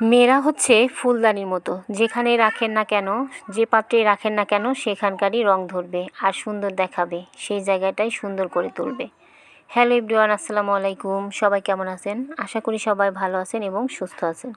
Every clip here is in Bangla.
মেয়েরা হচ্ছে ফুলদানির মতো। যেখানে রাখেন না কেন, যে পাত্রে রাখেন না কেন, সেখানকারই রং ধরবে আর সুন্দর দেখাবে। সেই জায়গাটাই সুন্দর করে তুলবে। হ্যালো ইব্রিওয়ান আসসালামু আলাইকুম। সবাই কেমন আছেন? আশা করি সবাই ভালো আছেন এবং সুস্থ আছেন।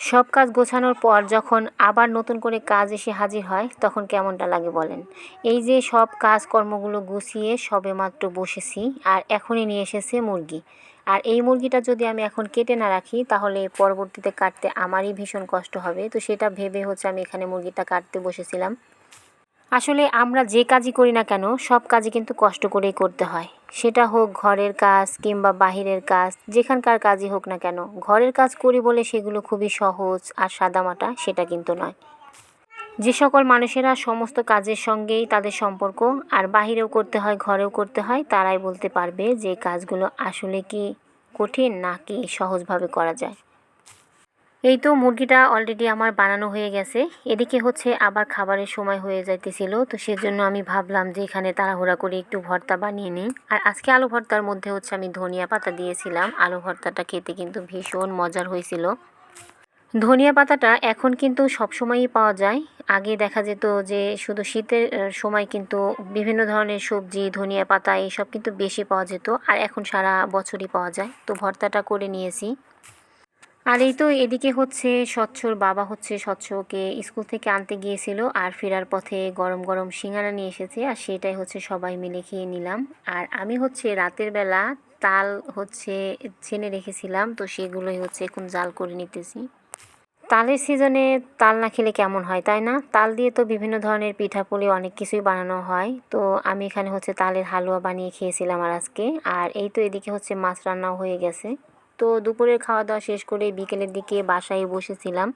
সব কাজ গোছানোর পর যখন আবার নতুন করে কাজ এসে হাজির হয়, তখন কেমনটা লাগে বলেন? এই যে সব কাজকর্মগুলো গুছিয়ে সবে মাত্র বসেছি আর এখনই নিয়ে এসেছে মুরগি। আর এই মুরগিটা যদি আমি এখন কেটে না রাখি, তাহলে পরবর্তীতে কাটতে আমারই ভীষণ কষ্ট হবে। তো সেটা ভেবে হচ্ছে আমি এখানে মুরগিটা কাটতে বসেছিলাম। আসলে আমরা যে কাজই করি না কেন, সব কাজই কিন্তু কষ্ট করেই করতে হয়। সেটা হোক ঘরের কাজ কিংবা বাহিরের কাজ, যেখানকার কাজই হোক না কেন, ঘরের কাজ করি বলে সেগুলো খুবই সহজ আর সাদামাটা সেটা কিন্তু নয়। যে সকল মানুষেরা সমস্ত কাজের সঙ্গেই তাদের সম্পর্ক আর বাহিরেও করতে হয়, ঘরেও করতে হয়, তারাই বলতে পারবে যে কাজগুলো আসলে কি কঠিন নাকি সহজভাবে করা যায়। এই তো মুরগিটা অলরেডি আমার বানানো হয়ে গেছে। এদিকে হচ্ছে আবার খাবারের সময় হয়ে যাইতেছিল, তো সেজন্য আমি ভাবলাম যে এখানে তাড়াহুড়া করে একটু ভর্তা বানিয়ে নিই। আর আজকে আলু ভর্তার মধ্যে হচ্ছে আমি ধনিয়া পাতা দিয়েছিলাম। আলু ভর্তাটা খেতে কিন্তু ভীষণ মজার হয়েছিল। ধনিয়া পাতাটা এখন কিন্তু সবসময়ই পাওয়া যায়। আগে দেখা যেত যে শুধু শীতের সময় কিন্তু বিভিন্ন ধরনের সবজি, ধনিয়া পাতা এইসব কিন্তু বেশি পাওয়া যেত আর এখন সারা বছরই পাওয়া যায়। তো ভর্তাটা করে নিয়েছি। আর এই তো এদিকে হচ্ছে স্বচ্ছর বাবা হচ্ছে স্বচ্ছকে স্কুল থেকে আনতে গিয়েছিল আর ফেরার পথে গরম গরম সিঙ্গারা নিয়ে এসেছে আর সেটাই হচ্ছে সবাই মিলে খেয়ে নিলাম। আর আমি হচ্ছে রাতের বেলা তাল হচ্ছে ছেনে রেখেছিলাম, তো সেগুলোই হচ্ছে এখন জাল করে নিতেছি। তালের সিজনে তাল না খেলে কেমন হয়, তাই না? তাল দিয়ে তো বিভিন্ন ধরনের পিঠাপুলি অনেক কিছুই বানানো হয়। তো আমি এখানে হচ্ছে তালের হালুয়া বানিয়ে খেয়েছিলাম আর আজকে। আর এই তো এদিকে হচ্ছে মাছ রান্নাও হয়ে গেছে। তো দুপুরের খাওয়া দাওয়া শেষ করে বিকেলের দিকে বাসায় বসেছিলাম।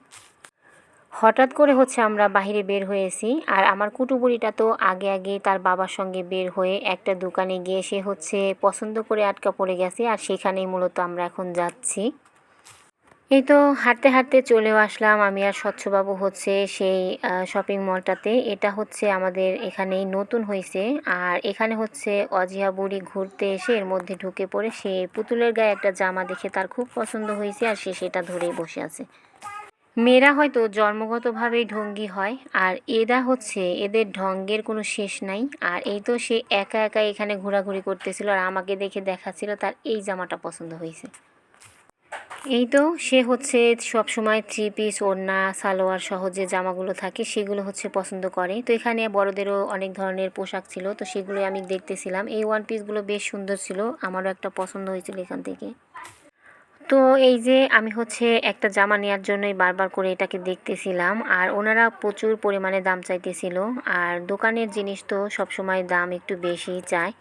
হঠাৎ করে হচ্ছে আমরা বাহিরে বের হয়েছি। আর আমার কুটুবুড়িটা তো আগে আগে তার বাবার সঙ্গে বের হয়ে একটা দোকানে গিয়ে সে হচ্ছে পছন্দ করে আটকা পড়ে গেছে। আর সেখানেই মূলত আমরা এখন যাচ্ছি। এই তো হাঁটতে হাঁটতে চলেও আসলাম। আমি আর স্বচ্ছবাবু হচ্ছে সেই শপিং মলটাতে এটা হচ্ছে আমাদের এখানেই নতুন হয়েছে আর এখানে হচ্ছে অজিয়া বুড়ি ঘুরতে এসে এর মধ্যে ঢুকে পড়ে সে পুতুলের গায়ে একটা জামা দেখে তার খুব পছন্দ হয়েছে আর সে সেটা ধরেই বসে আছে। মেয়েরা হয়তো জন্মগতভাবেই ঢঙ্গি হয়। আর এরা হচ্ছে এদের ঢঙ্গের কোনো শেষ নাই। আর এই তো সে একা একা এখানে ঘোরাঘুরি করতেছিল আর আমাকে দেখে দেখাচ্ছিল তার এই জামাটা পছন্দ হয়েছে এই তো, সে হচ্ছে সব সময় থ্রি পিস ওড়না, সালোয়ার সহ যে জামাগুলো থাকে সেগুলো হচ্ছে পছন্দ করে। তো এখানে বড়দেরও অনেক ধরনের পোশাক ছিল, তো সেগুলোই আমি দেখতেছিলাম। এই ওয়ান পিসগুলো বেশ সুন্দর ছিল, আমারও একটা পছন্দ হয়েছিল এখান থেকে। তো এই যে আমি হচ্ছে একটা জামা নেওয়ার জন্যই বারবার করে এটাকে দেখতেছিলাম, আর ওনারা প্রচুর পরিমাণে দাম চাইতেছিল। আর দোকানের জিনিস তো সবসময় দাম একটু বেশি চায়।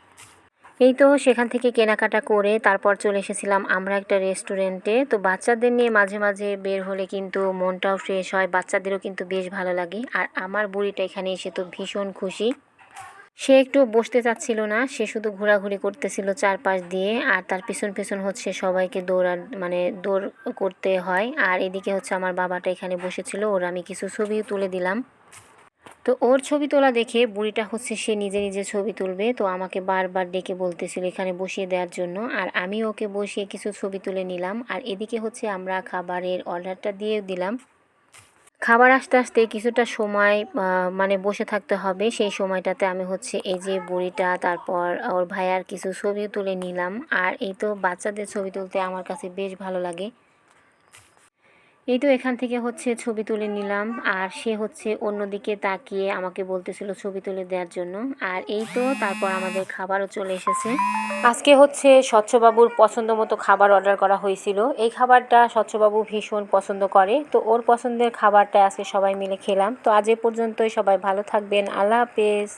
এই তো সেখান থেকে কেনাকাটা করে তারপর চলে এসেছিলাম আমরা একটা রেস্টুরেন্টে তো বাচ্চাদের নিয়ে মাঝে মাঝে বের হলে কিন্তু মনটাও ফ্রেশ হয়, বাচ্চাদেরও কিন্তু বেশ ভালো লাগে। আর আমার বুড়িটা এখানে এসে তো ভীষণ খুশি। সে একটু বসতে চাচ্ছিল না, সে শুধু ঘোরাঘুরি করতেছিল চারপাশ দিয়ে। আর তার পিছন পিছন হচ্ছে সবাইকে দৌড়া মানে দৌড় করতে হয়। আর এদিকে হচ্ছে আমার বাবাটা এখানে বসেছিল, ওর আমি কিছু ছবিও তুলে দিলাম। তো ওর ছবি তোলা দেখে বুড়িটা হচ্ছে সে নিজে নিজে ছবি তুলবে। তো আমাকে বারবার ডেকে বলতেছিল এখানে বসিয়ে দেওয়ার জন্য। আর আমি ওকে বসিয়ে কিছু ছবি তুলে নিলাম। আর এদিকে হচ্ছে আমরা খাবারের অর্ডারটা দিয়ে দিলাম। খাবার আসতে আসতে কিছুটা সময় মানে বসে থাকতে হবে। সেই সময়টাতে আমি হচ্ছে এই যে বুড়িটা, তারপর ওর ভাইয়ার কিছু ছবিও তুলে নিলাম। আর এই তো বাচ্চাদের ছবি তুলতে আমার কাছে বেশ ভালো লাগে। এই তো এখান থেকে হচ্ছে ছবি তুলে নিলাম। আর সে হচ্ছে অন্যদিকে তাকিয়ে আমাকে বলতেছিল ছবি তুলে দেওয়ার জন্য। আর এই তো তারপর আমাদের খাবারও চলে এসেছে। আজকে হচ্ছে স্বচ্ছবাবুর পছন্দ মতো খাবার অর্ডার করা হয়েছিল। এই খাবারটা স্বচ্ছবাবু ভীষণ পছন্দ করে। তো ওর পছন্দের খাবারটা আজকে সবাই মিলে খেলাম। তো আজ এ পর্যন্তই সবাই ভালো থাকবেন। আল্লাহ হাফেজ।